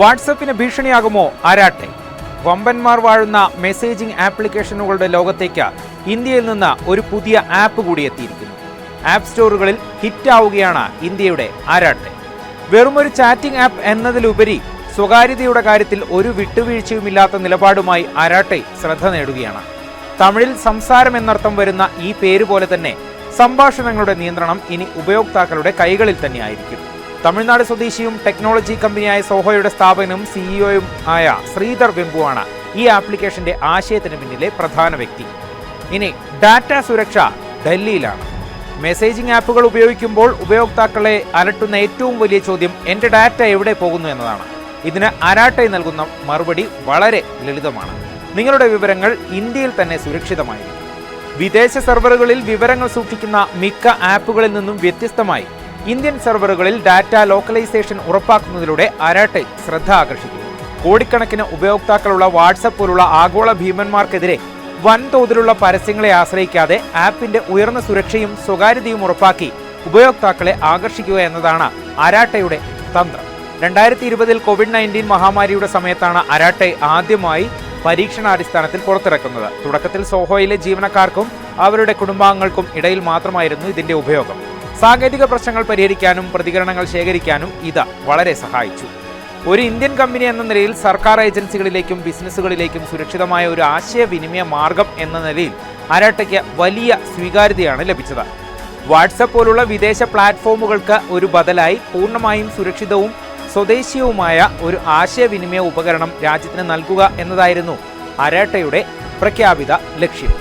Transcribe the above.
വാട്സപ്പിന് ഭീഷണിയാകുമോ ആരാട്ടെ? വമ്പന്മാർ വാഴുന്ന മെസ്സേജിംഗ് ആപ്ലിക്കേഷനുകളുടെ ലോകത്തേക്ക് ഇന്ത്യയിൽ നിന്ന് ഒരു പുതിയ ആപ്പ് കൂടി എത്തിയിരിക്കുന്നു. ആപ്പ് സ്റ്റോറുകളിൽ ഹിറ്റാവുകയാണ് ഇന്ത്യയുടെ ആരാട്ടെ. വെറുമൊരു ചാറ്റിംഗ് ആപ്പ് എന്നതിലുപരി സ്വകാര്യതയുടെ കാര്യത്തിൽ ഒരു വിട്ടുവീഴ്ചയുമില്ലാത്ത നിലപാടുമായി ആരാട്ടെ ശ്രദ്ധ നേടുകയാണ്. തമിഴിൽ സംസാരം എന്നർത്ഥം വരുന്ന ഈ പേര് പോലെ തന്നെ സംഭാഷണങ്ങളുടെ നിയന്ത്രണം ഇനി ഉപയോക്താക്കളുടെ കൈകളിൽ തന്നെയായിരിക്കും. തമിഴ്നാട് സ്വദേശിയും ടെക്നോളജി കമ്പനിയായ സോഹോയുടെ സ്ഥാപകനും സിഇഒയും ആയ ശ്രീധർ വെമ്പുവാണ് ഈ ആപ്ലിക്കേഷന്റെ ആശയത്തിന് പിന്നിലെ പ്രധാന വ്യക്തി. ഇനി ഡാറ്റ സുരക്ഷ ഡൽഹിയിലാണ്. മെസ്സേജിംഗ് ആപ്പുകൾ ഉപയോഗിക്കുമ്പോൾ ഉപയോക്താക്കളെ അലട്ടുന്ന ഏറ്റവും വലിയ ചോദ്യം എന്റെ ഡാറ്റ എവിടെ പോകുന്നു എന്നതാണ്. ഇതിന് അരാട്ടെ നൽകുന്ന മറുപടി വളരെ ലളിതമാണ്. നിങ്ങളുടെ വിവരങ്ങൾ ഇന്ത്യയിൽ തന്നെ സുരക്ഷിതമായിരിക്കും. വിദേശ സെർവറുകളിൽ വിവരങ്ങൾ സൂക്ഷിക്കുന്ന മിക്ക ആപ്പുകളിൽ നിന്നും വ്യത്യസ്തമായി ഇന്ത്യൻ സെർവറുകളിൽ ഡാറ്റ ലോക്കലൈസേഷൻ ഉറപ്പാക്കുന്നതിലൂടെ അരാട്ടെ ശ്രദ്ധ ആകർഷിക്കുന്നു. കോടിക്കണക്കിന് ഉപയോക്താക്കളുള്ള വാട്സപ്പ് പോലുള്ള ആഗോള ഭീമന്മാർക്കെതിരെ വൻതോതിലുള്ള പരസ്യങ്ങളെ ആശ്രയിക്കാതെ ആപ്പിന്റെ ഉയർന്ന സുരക്ഷയും സ്വകാര്യതയും ഉറപ്പാക്കി ഉപയോക്താക്കളെ ആകർഷിക്കുക എന്നതാണ് അരാട്ടയുടെ തന്ത്രം. രണ്ടായിരത്തി ഇരുപതിൽ കോവിഡ് നയന്റീൻ മഹാമാരിയുടെ സമയത്താണ് അരാട്ടെ ആദ്യമായി പരീക്ഷണാടിസ്ഥാനത്തിൽ പുറത്തിറക്കുന്നത്. തുടക്കത്തിൽ സോഹോയിലെ ജീവനക്കാർക്കും അവരുടെ കുടുംബാംഗങ്ങൾക്കും ഇടയിൽ മാത്രമായിരുന്നു ഇതിന്റെ ഉപയോഗം. സാങ്കേതിക പ്രശ്നങ്ങൾ പരിഹരിക്കാനും പ്രതികരണങ്ങൾ ശേഖരിക്കാനും ഇത് വളരെ സഹായിച്ചു. ഒരു ഇന്ത്യൻ കമ്പനി എന്ന നിലയിൽ സർക്കാർ ഏജൻസികളിലേക്കും ബിസിനസ്സുകളിലേക്കും സുരക്ഷിതമായ ഒരു ആശയവിനിമയ മാർഗം എന്ന നിലയിൽ അരാട്ടയ്ക്ക് വലിയ സ്വീകാര്യതയാണ് ലഭിച്ചത്. വാട്സപ്പ് പോലുള്ള വിദേശ പ്ലാറ്റ്ഫോമുകൾക്ക് ഒരു ബദലായി പൂർണമായും സുരക്ഷിതവും സ്വദേശീയവുമായ ഒരു ആശയവിനിമയ ഉപകരണം രാജ്യത്തിന് നൽകുക എന്നതായിരുന്നു അരാട്ടയുടെ പ്രഖ്യാപിത ലക്ഷ്യം.